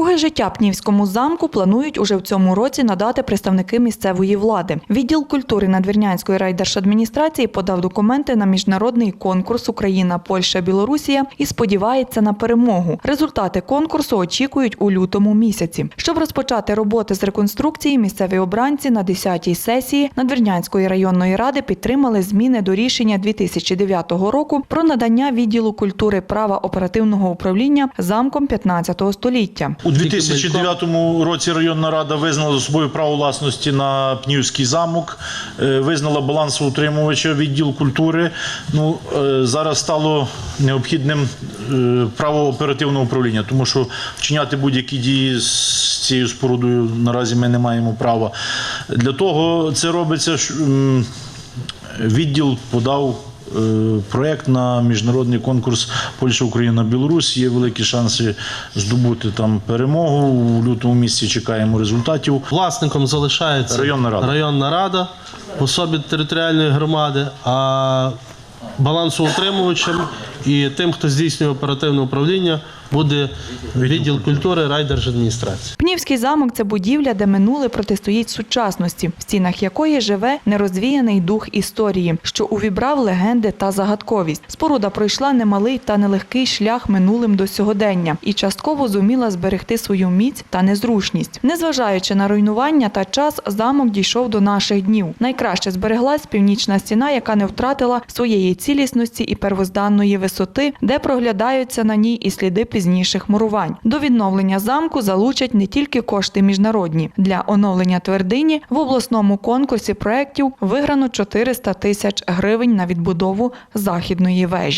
Друге життя Пнівському замку планують уже в цьому році надати представники місцевої влади. Відділ культури Надвірнянської райдержадміністрації подав документи на міжнародний конкурс Україна, Польща, Білорусія і сподівається на перемогу. Результати конкурсу очікують у лютому місяці. Щоб розпочати роботи з реконструкції, місцеві обранці на 10-й сесії Надвірнянської районної ради підтримали зміни до рішення 2009 року про надання відділу культури права оперативного управління замком 15 століття. У 2009 році районна рада визнала за собою право власності на Пнівський замок, е, визнала балансоутримувача відділ культури. Ну е, зараз стало необхідним е, право оперативного управління, тому що вчиняти будь-які дії з цією спорудою наразі ми не маємо права. Для того це робиться. що, Відділ подав проект на міжнародний конкурс Польща, Україна, Білорусь. Є великі шанси здобути там перемогу. У лютому місці чекаємо результатів. Власником залишається Районна рада. районна рада в особі територіальної громади, а балансоутримувачем і тим, хто здійснює оперативне управління, буде відділ культури райдержадміністрації. Пнівський замок це будівля, де минуле протистоїть сучасності, в стінах якої живе нерозвіяний дух історії, що увібрав легенди та загадковість. Споруда пройшла немалий та нелегкий шлях минулим до сьогодення і частково зуміла зберегти свою міць та незручність. Незважаючи на руйнування та час, замок дійшов до наших днів. Найкраще збереглась північна стіна, яка не втратила своєї цілісності і первозданної висоти, де проглядаються на ній і сліди пізніших мурувань. До відновлення замку залучать не тільки кошти міжнародні. Для оновлення твердині в обласному конкурсі проєктів виграно 400 тисяч гривень на відбудову західної вежі.